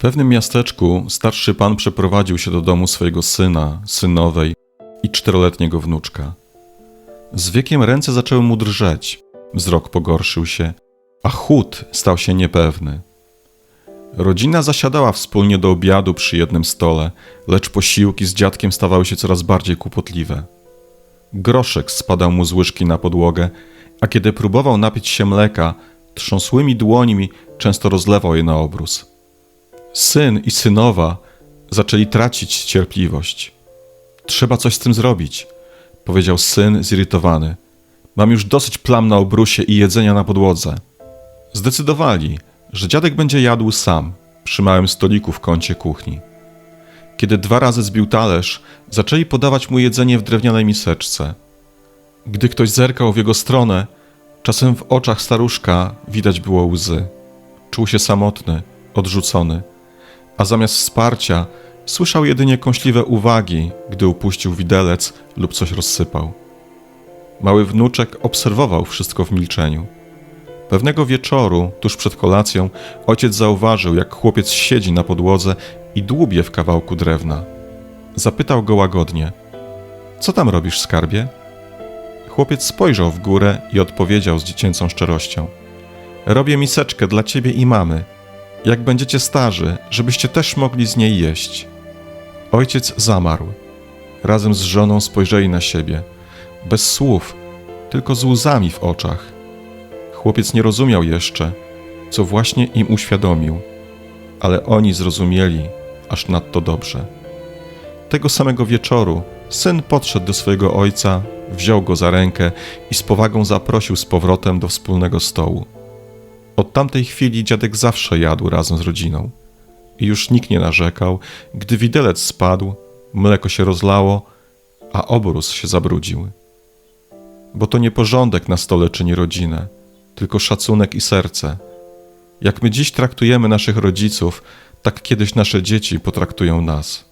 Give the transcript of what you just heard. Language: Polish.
pewnym miasteczku starszy pan przeprowadził się do domu swojego syna, synowej i czteroletniego wnuczka. Z wiekiem ręce zaczęły mu drżeć, wzrok pogorszył się, a chód stał się niepewny. Rodzina zasiadała wspólnie do obiadu przy jednym stole, lecz posiłki z dziadkiem stawały się coraz bardziej kłopotliwe. Groszek spadał mu z łyżki na podłogę, a kiedy próbował napić się mleka, trząsłymi dłońmi często rozlewał je na obrus. Syn i synowa zaczęli tracić cierpliwość. Trzeba coś z tym zrobić, powiedział syn zirytowany. Mam już dosyć plam na obrusie i jedzenia na podłodze. Zdecydowali, że dziadek będzie jadł sam przy małym stoliku w kącie kuchni. Kiedy dwa razy zbił talerz, zaczęli podawać mu jedzenie w drewnianej miseczce. Gdy ktoś zerkał w jego stronę, czasem w oczach staruszka widać było łzy. Czuł się samotny, odrzucony, a zamiast wsparcia słyszał jedynie kąśliwe uwagi, gdy upuścił widelec lub coś rozsypał. Mały wnuczek obserwował wszystko w milczeniu. Pewnego wieczoru, tuż przed kolacją, ojciec zauważył, jak chłopiec siedzi na podłodze i dłubie w kawałku drewna. Zapytał go łagodnie: Co tam robisz, skarbie? Chłopiec spojrzał w górę i odpowiedział z dziecięcą szczerością: Robię miseczkę dla ciebie i mamy. Jak będziecie starzy, żebyście też mogli z niej jeść. Ojciec zamarł. Razem z żoną spojrzeli na siebie, bez słów, tylko z łzami w oczach. Chłopiec nie rozumiał jeszcze, co właśnie im uświadomił, ale oni zrozumieli aż nadto dobrze. Tego samego wieczoru syn podszedł do swojego ojca, wziął go za rękę i z powagą zaprosił z powrotem do wspólnego stołu. Od tamtej chwili dziadek zawsze jadł razem z rodziną. I już nikt nie narzekał, gdy widelec spadł, mleko się rozlało, a obrus się zabrudził. Bo to nie porządek na stole czyni rodzinę, tylko szacunek i serce. Jak my dziś traktujemy naszych rodziców, tak kiedyś nasze dzieci potraktują nas.